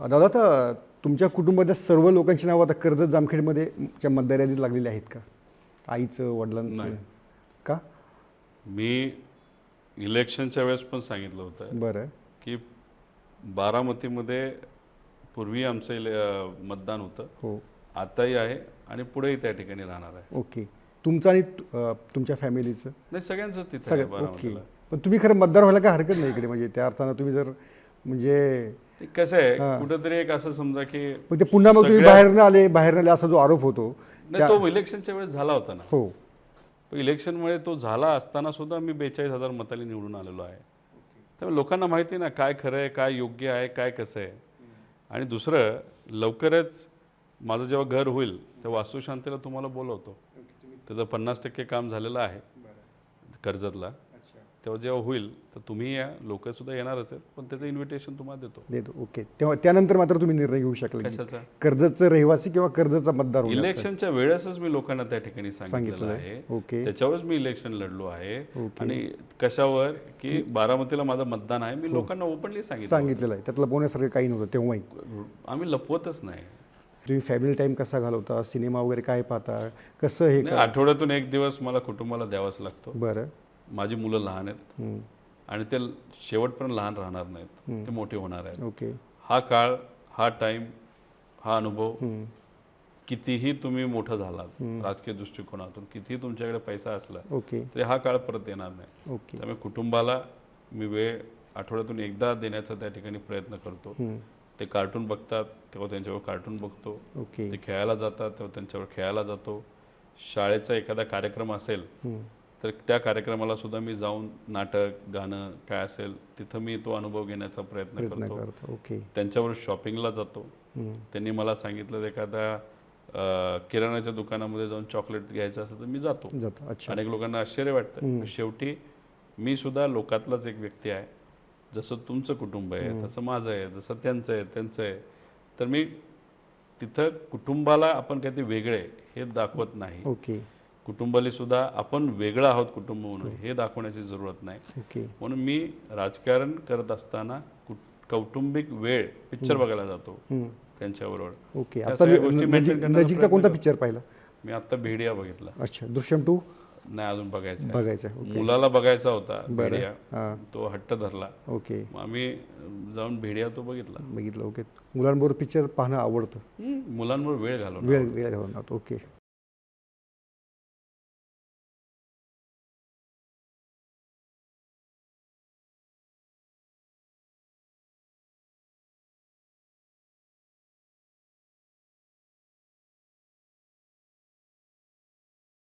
दादा तर तुमच्या कुटुंबातल्या सर्व लोकांची नावं आता कर्जत जामखेडमध्ये मतदार यादीत लागलेली आहेत का? आईचं वडिलांचं? नाही. का? मी इलेक्शनच्या वेळेस पण सांगितलं होतं बरं. की बारामतीमध्ये पूर्वी आमचं इले अं, मतदान होतं. हो. आताही आहे आणि पुढेही त्या ठिकाणी राहणार आहे. ओके. तुमचं आणि तु- अं, तुमच्या फॅमिलीचं? नाही सगळ्यांचं तिथे आहे सगळं ओके. बारामतीला. पण तुम्ही खरं मतदार व्हायला काय हरकत नाही इकडे? म्हणजे त्या अर्थानं तुम्ही जर म्हणजे कसं आहे. कुठंतरी एक असं समजा की मग ते पुन्हा मग तुम्ही बाहेरनं आले बाहेरनं आले असा जो आरोप होतो नाही तो इलेक्शनच्या वेळेस झाला होता ना. हो. इलेक्शनमुळे तो झाला असताना सुद्धा मी बेचाळीस हजार मतांनी निवडून आलेलो आहे. त्यामुळे लोकांना माहिती ना काय खरं आहे काय योग्य आहे काय कसं आहे. आणि दुसरं लवकरच माझं जेव्हा घर होईल तेव्हा वास्तुशांतीला तुम्हाला बोलवतो. त्याचं पन्नास टक्के काम झालेलं आहे. कर्जतला. तेव्हा जेव्हा होईल तर तुम्ही या लोक सुद्धा येणारच आहेत पण त्याचं इन्व्हिटेशन तुम्हाला देतो. देतो ओके तेव्हा त्यानंतर मात्र तुम्ही निर्णय घेऊ शकले कशाचा? कर्जतचं रहिवासी किंवा कर्जतचा मतदार होण्याचा. इलेक्शनच्या वेळेसच मी लोकांना त्या ठिकाणी सांगितलेलं सांगितलं आहे. आहे ओके त्याच्यावरच मी इलेक्शन लढलो आहे. ओके. आणि कशावर? की बारामतीला माझं मतदान आहे. मी लोकांना ओपनली सांगितलं. सांगितलेलं आहे. त्यातलं बोलण्यासारखं काही नव्हतं तेव्हाही. आम्ही लपवतच नाही. तुम्ही फॅमिली टाईम कसा घालवता? सिनेमा वगैरे काय पाहता? कसं हे नाही, आठवड्यातून एक दिवस मला कुटुंबाला द्यावाच लागतो. बरं. माझी मुलं लहान आहेत. आणि ते शेवटपर्यंत लहान राहणार नाहीत. ते मोठे होणार आहेत. ओके. हा काळ हा टाइम हा अनुभव. कितीही तुम्ही मोठं झालात राजकीय दृष्टिकोनातून कितीही तुमच्याकडे पैसा असला ओके. तरी हा काळ परत येणार नाही. त्यामुळे कुटुंबाला मी वेळ आठवड्यातून एकदा देण्याचा त्या ठिकाणी प्रयत्न करतो. ते कार्टून बघतात तेव्हा त्यांच्यावर कार्टून बघतो. ओके. ते खेळायला जातात तेव्हा त्यांच्यावर खेळायला जातो. शाळेचा एखादा कार्यक्रम असेल. तर त्या कार्यक्रमाला सुद्धा मी जाऊन नाटक गाणं काय असेल तिथं मी तो अनुभव घेण्याचा प्रयत्न करतो. ओके. त्यांच्यावर शॉपिंगला जातो. त्यांनी मला सांगितलं एखाद्या किराणाच्या दुकानामध्ये जाऊन चॉकलेट घ्यायचं असेल तर मी जातो. अनेक लोकांना आश्चर्य वाटतं. शेवटी मी सुद्धा लोकातलाच एक व्यक्ती आहे. जसं तुमचं कुटुंब आहे तसं माझं आहे जसं त्यांचं आहे त्यांचं आहे. तर मी तिथं कुटुंबाला आपण काही ते वेगळे हे दाखवत नाही. ओके. कुटुंबाला सुद्धा आपण वेगळं आहोत कुटुंब म्हणून हे दाखवण्याची जरूरत नाही. ओके. म्हणून मी राजकारण करत असताना कुट- कौटुंबिक वेळ पिक्चर बघायला जातो. त्यांच्याबरोबर. ओके. आता नजीकचा कोणता. पिक्चर पाहिला? मी आत्ता भेडिया बघितला. अच्छा. दृश्यम टू? नाही अजून बघायचं. बघायचा मुलाला बघायचा होता भेडिया. तो हट्ट धरला. ओके. आम्ही जाऊन भेडिया तो बघितला. बघितलं. ओके. मुलांबरोबर पिक्चर पाहणं आवडतं. मुलांवर वेळ घालवला वेळ वेळ घालवणार. ओके.